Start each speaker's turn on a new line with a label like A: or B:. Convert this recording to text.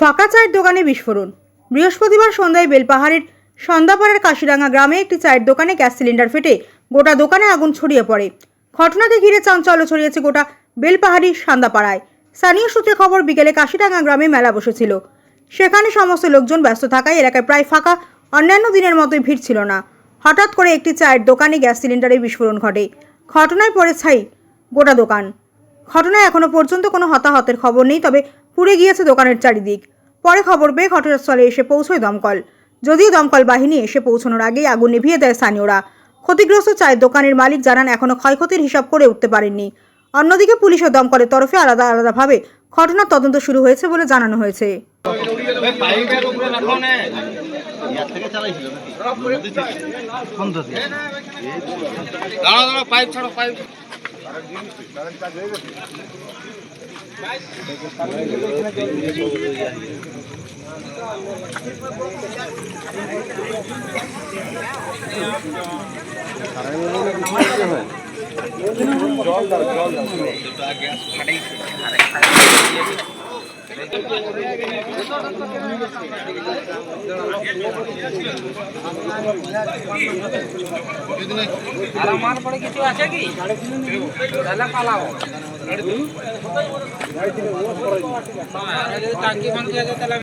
A: ফাঁকা চায়ের দোকানে বিস্ফোরণ। বৃহস্পতিবার সন্ধ্যায় বেলপাহাড়ের সন্ধ্যাপাড়ার কাশিরাঙ্গা গ্রামে একটি চায়ের দোকানে গ্যাস সিলিন্ডার ফেটে গোটা দোকানে আগুন ছড়িয়ে পড়ে। ঘটনাকে ঘিরে চাঞ্চল্য ছড়িয়েছে গোটা বেলপাহাড়ি সান্দাপাড়ায়। স্থানীয় সূত্রে খবর, বিকেলে কাশিরাঙ্গা গ্রামে মেলা বসেছিল। সেখানে সমস্ত লোকজন ব্যস্ত থাকায় এলাকায় প্রায় ফাঁকা, অন্যান্য দিনের মতোই ভিড় ছিল না। হঠাৎ করে একটি চায়ের দোকানে গ্যাস সিলিন্ডারে বিস্ফোরণ ঘটে। ঘটনায় পড়ে ছাই গোটা দোকান। ঘটনায় এখনও পর্যন্ত কোনো হতাহতের খবর নেই, তবে পুড়ে গিয়েছে দোকানের চারিদিক। পরে খবর পেয়ে ঘটনাস্থলে এসে পৌঁছয় দমকল। যদিও দমকল বাহিনী এসে পৌঁছানোর আগেই আগুন নিভিয়ে দেয় স্থানীয়রা। ক্ষতিগ্রস্ত চায়ের দোকানের মালিক জানান, এখনও ক্ষয়ক্ষতির হিসাব করে উঠতে পারেননি। অন্যদিকে পুলিশ ও দমকলের তরফে আলাদা আলাদাভাবে ঘটনার তদন্ত শুরু হয়েছে বলে জানানো হয়েছে।
B: পাইপের উপরে রাখো জল পাইপ ছাড়ো পাইপ
C: আর আমার পরে কিছু আছে কি? তাহলে পালাও হ্যাঁ, টাঙ্কি ফাঙ্কি আছে তাহলে